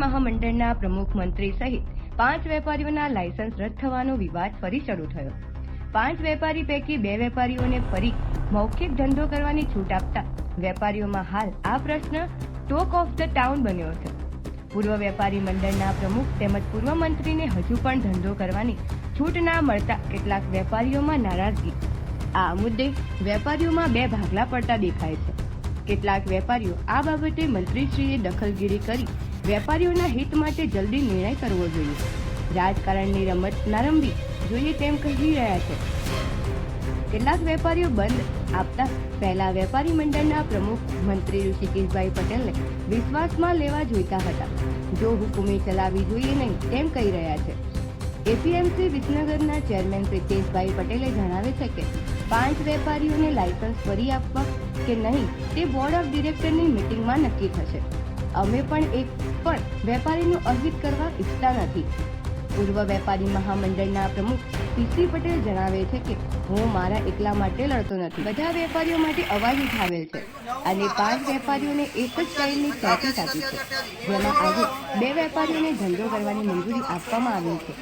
મહામંડળના પ્રમુખ મંત્રી સહિત પાંચ વેપારીઓના લાયસન્સ રદ થવાનો વિવાદ ફરી શરૂ થયો. પાંચ વેપારી પૈકી બે વેપારીઓને ફરી મૌખિક ધંધો કરવાની છૂટ આપતા વેપારીઓમાં હાલ આ પ્રશ્ન ટોક ઓફ ધ ટાઉન બન્યો છે. પૂર્વ વેપારી મંડળના પ્રમુખ તેમજ પૂર્વ મંત્રીને હજુ પણ ધંધો કરવાની છૂટ ના મળતા કેટલાક વેપારીઓમાં નારાજગી. આ મુદ્દે વેપારીઓમાં બે ભાગલા પડતા દેખાય છે. કેટલાક વેપારીઓ આ બાબતે મંત્રીશ્રીએ દખલગીરી કરી વેપારીઓના હિત માટે જલ્દી નિર્ણય કરવો જોઈએ. રાજકારણની રમત ના જોઈએ તેમ કહી રહ્યા છે. કેટલાક વેપારીઓ બંધ આપતા પહેલા વેપારી મંડળના પ્રમુખ મંત્રી ઋષિકેશભાઈ પટેલને વિશ્વાસમાં લેવા જોઈતા હતા. જો હુકુમી ચલાવી જોઈએ નહીં, તેમ કહી રહ્યા છે. એપીએમસી વિસનગરના ચેરમેન પ્રિતેશભાઈ પટેલે જણાવે છે કે, પાંચ વેપારીઓને લાયસન્સ ફરી આપવા કે નહીં તે બોર્ડ ઓફ ડિરેક્ટરની મિટિંગમાં નક્કી થશે. અમે પણ એક પણ વેપારીનું અહિત કરવા ઈચ્છતા નથી. પૂર્વ વેપારી મહામંડળના પ્રમુખ પીસી પટેલ જણાવે છે કે, હું મારા એકલા માટે લડતો નથી. બધા વેપારીઓ માટે અવાજ ઉઠાવેલ છે. અને પાંચ વેપારીઓને એક જ સ્ટાઇલની નોટિસ આપી છે. જેમાં આજે બે વેપારીઓને ધંધો કરવાની મંજૂરી આપવામાં આવી છે.